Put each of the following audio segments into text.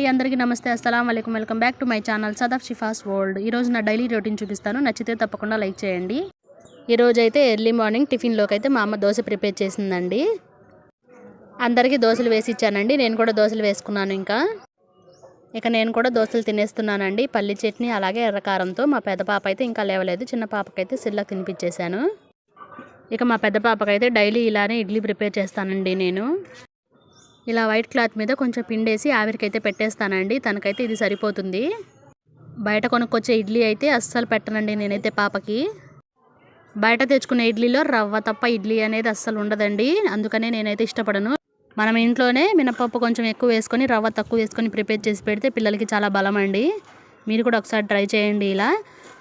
అండి అందరికీ నమస్తే. అస్సలం వలైకుం welcome back to my channel Sadaf Shifas world. ఈరోజు నా డైలీ రొటీన్ చూపిస్తాను. నచ్చితే తప్పకుండా లైక్ చేయండి. ఈరోజు అయితే ఎర్లీ మార్నింగ్ టిఫిన్లోకి అయితే మా అమ్మ దోశ ప్రిపేర్ చేసిందండి. అందరికీ దోశలు వేసి ఇచ్చానండి. నేను కూడా దోశలు వేసుకున్నాను ఇంకా. ఇక నేను కూడా దోశలు తినేస్తున్నానండి. పల్లి చట్నీ అలాగే ఎర్రకారంతో మా పెద్ద పాప అయితే ఇంకా లేవలేదు. చిన్న పాపకైతే సిల్లకు తినిపించేశాను. ఇక మా పెద్ద పాపకైతే డైలీ ఇలానే ఇడ్లీ ప్రిపేర్ చేస్తానండి నేను. ఇలా వైట్ క్లాత్ మీద కొంచెం పిండేసి ఆవిరికైతే పెట్టేస్తానండి. తనకైతే ఇది సరిపోతుంది. బయట కొనుక్కొచ్చే ఇడ్లీ అయితే అస్సలు పెట్టనండి నేనైతే పాపకి. బయట తెచ్చుకునే ఇడ్లీలో రవ్వ తప్ప ఇడ్లీ అనేది అస్సలు ఉండదండి. అందుకనే నేనైతే ఇష్టపడను. మనం ఇంట్లోనే మినపప్పు కొంచెం ఎక్కువ వేసుకొని రవ్వ తక్కువ వేసుకొని ప్రిపేర్ చేసి పెడితే పిల్లలకి చాలా బలం అండి మీరు కూడా ఒకసారి ట్రై చేయండి ఇలా.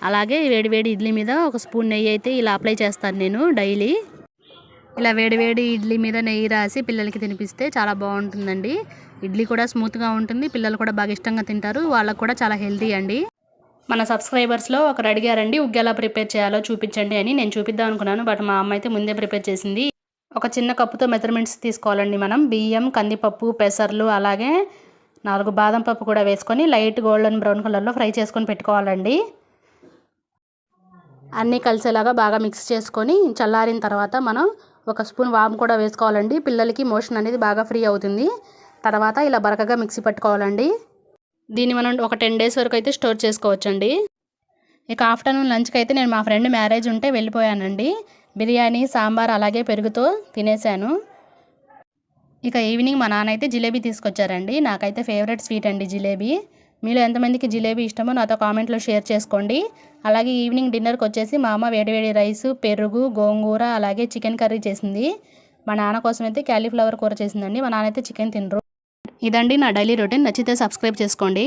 అలాగే వేడి వేడి ఇడ్లీ మీద ఒక స్పూన్ నెయ్యి అయితే ఇలా అప్లై చేస్తాను నేను డైలీ. ఇలా వేడివేడి ఇడ్లీ మీద నెయ్యి రాసి పిల్లలకి తినిపిస్తే చాలా బాగుంటుందండి. ఇడ్లీ కూడా స్మూత్గా ఉంటుంది. పిల్లలు కూడా బాగా ఇష్టంగా తింటారు. వాళ్ళకు కూడా చాలా హెల్తీ అండి. మన సబ్స్క్రైబర్స్లో ఒకరు అడిగారండి ఉగ్గేలా ప్రిపేర్ చేయాలో చూపించండి అని. నేను చూపిద్దాం అనుకున్నాను బట్ మా అమ్మ అయితే ముందే ప్రిపేర్ చేసింది. ఒక చిన్న కప్పుతో మెజర్మెంట్స్ తీసుకోవాలండి మనం. బియ్యం కందిపప్పు పెసర్లు అలాగే నాలుగు బాదం పప్పు కూడా వేసుకొని లైట్ గోల్డెన్ బ్రౌన్ కలర్లో ఫ్రై చేసుకొని పెట్టుకోవాలండి. అన్నీ కలిసేలాగా బాగా మిక్స్ చేసుకొని చల్లారిన తర్వాత మనం ఒక స్పూన్ వాము కూడా వేసుకోవాలండి. పిల్లలకి మోషన్ అనేది బాగా ఫ్రీ అవుతుంది. తర్వాత ఇలా బరకగా మిక్సీ పట్టుకోవాలండి. దీన్ని మనం ఒక టెన్ డేస్ వరకు అయితే స్టోర్ చేసుకోవచ్చండి. ఇక ఆఫ్టర్నూన్ లంచ్కి అయితే నేను మా ఫ్రెండ్ మ్యారేజ్ ఉంటే వెళ్ళిపోయానండి. బిర్యానీ సాంబార్ అలాగే పెరుగుతో తినేసాను. ఇక ఈవినింగ్ మా నాన్న అయితే జిలేబీ తీసుకొచ్చారండి. నాకైతే ఫేవరెట్ స్వీట్ అండి జిలేబీ. మీలో ఎంతమందికి జిలేబీ ఇష్టమో నాతో కామెంట్లో షేర్ చేసుకోండి. అలాగే ఈవినింగ్ డిన్నర్కి వచ్చేసి మా అమ్మ వేడివేడి రైస్ పెరుగు గోంగూర అలాగే చికెన్ కర్రీ చేసింది. మా నాన్న కోసం అయితే క్యాలీఫ్లవర్ కూర చేసిందండి. మా నాన్న అయితే చికెన్ తినరు. ఇదండి నా డైలీ రొటీన్. నచ్చితే సబ్స్క్రైబ్ చేసుకోండి.